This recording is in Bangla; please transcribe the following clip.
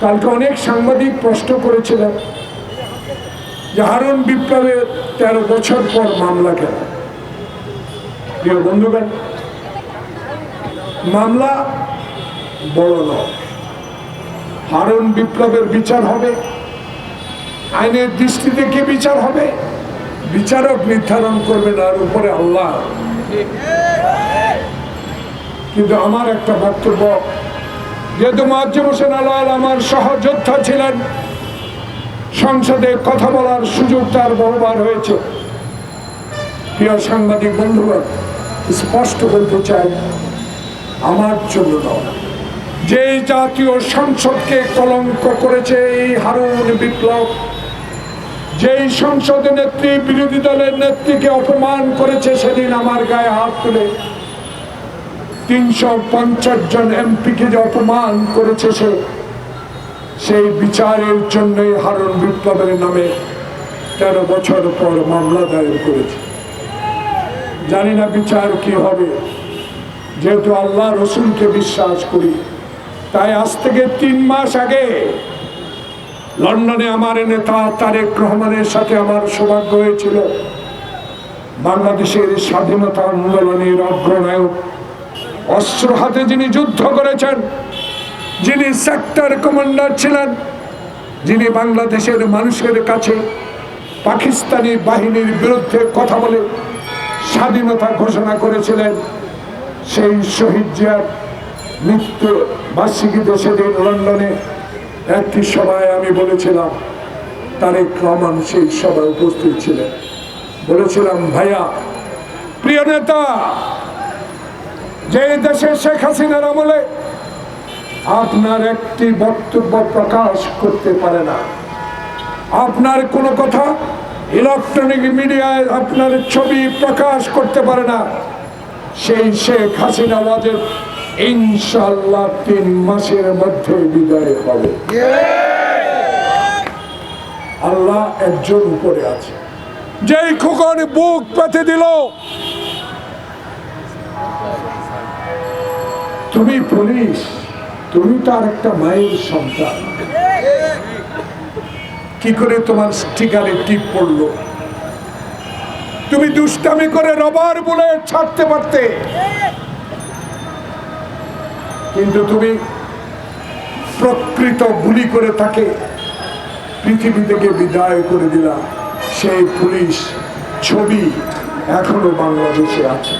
কালকে অনেক সাংবাদিক প্রশ্ন করেছিলেন যে হারুন বিপ্লবের তেরো বছর পর মামলা কেন? প্রিয় বন্ধুগণ, মামলা বড় নয়। হারুন বিপ্লবের বিচার হবে, আইনের দৃষ্টিতে কি বিচার হবে? বিচারক নির্ধারণ করবেন আর উপরে আল্লাহ। কিন্তু আমার একটা বক্তব্য যেহেতু মাজ্জেম হোসেন আলাল আমার সহযোদ্ধা ছিলেন, সংসদে কথা বলার সুযোগ তার বহুবার হয়েছে। প্রিয় সাংবাদিক বন্ধুগণ, স্পষ্ট বলতে চাই, আমার জন্য নয়। যে জাতীয় সংসদকে কলঙ্ক করেছে এই হারুন বিপ্লব, যেই সংসদ নেত্রী বিরোধী দলের নেত্রীকে অপমান করেছে সেদিন আমার গায়ে হাত তুলে তিনশো পঞ্চাশ জন এমপিকে যে অপমান করেছে সে, সেই বিচারের জন্যই হারুন বিপ্লবের নামে তেরো বছর পর মামলা দায়ের করেছে। জানি না বিচার কি হবে। যেহেতু আল্লাহ রসুলকে বিশ্বাস করি, তাই আজ থেকে তিন মাস আগে লন্ডনে আমার নেতা তারেক রহমানের সাথে আমার সৌভাগ্য হয়েছিল। বাংলাদেশের স্বাধীনতা আন্দোলনের অগ্রনায়ক অস্ত্র হাতে যিনি যুদ্ধ করেছেন, যিনি সেক্টর কমান্ডার ছিলেন, যিনি বাংলাদেশের মানুষের কাছে পাকিস্তানি বাহিনীর বিরুদ্ধে কথা বলে স্বাধীনতা ঘোষণা করেছিলেন, সেই শহীদ জিয়ার মৃত্যু বার্ষিকীতে সেদিন লন্ডনে একটি সভায় আমি বলেছিলাম, তারেক রহমান সেই সভায় উপস্থিত ছিলেন। বলেছিলাম, ভাইয়া, প্রিয় নেতা যে দেশে শেখ হাসিনার আমলে আপনার একটি বক্তব্য প্রকাশ করতে পারে না। আপনার কোনো কথা ইলেকট্রনিক মিডিয়ায় আপনার ছবি প্রকাশ করতে পারে না। সেই শেখ হাসিনা ওয়াজেব ইনশাল্লাহ তিন মাসের মধ্যে বিদায় হবে। আল্লাহ একজন উপরে আছে। যেই খোকন বুক পেতে দিল তুমি পুলিশ, তুমি তার একটা মায়ের সন্তান। কি করে তোমার স্টিকারে টিপ পড়ল? তুমি দুষ্টামি করে রবার বলে ছাড়তে পারতে। কিন্তু তুমি প্রকৃত গুলি করে তাকে পৃথিবী থেকে বিদায় করে দিলাম সেই পুলিশ ছবি এখনও বাংলাদেশে আছে।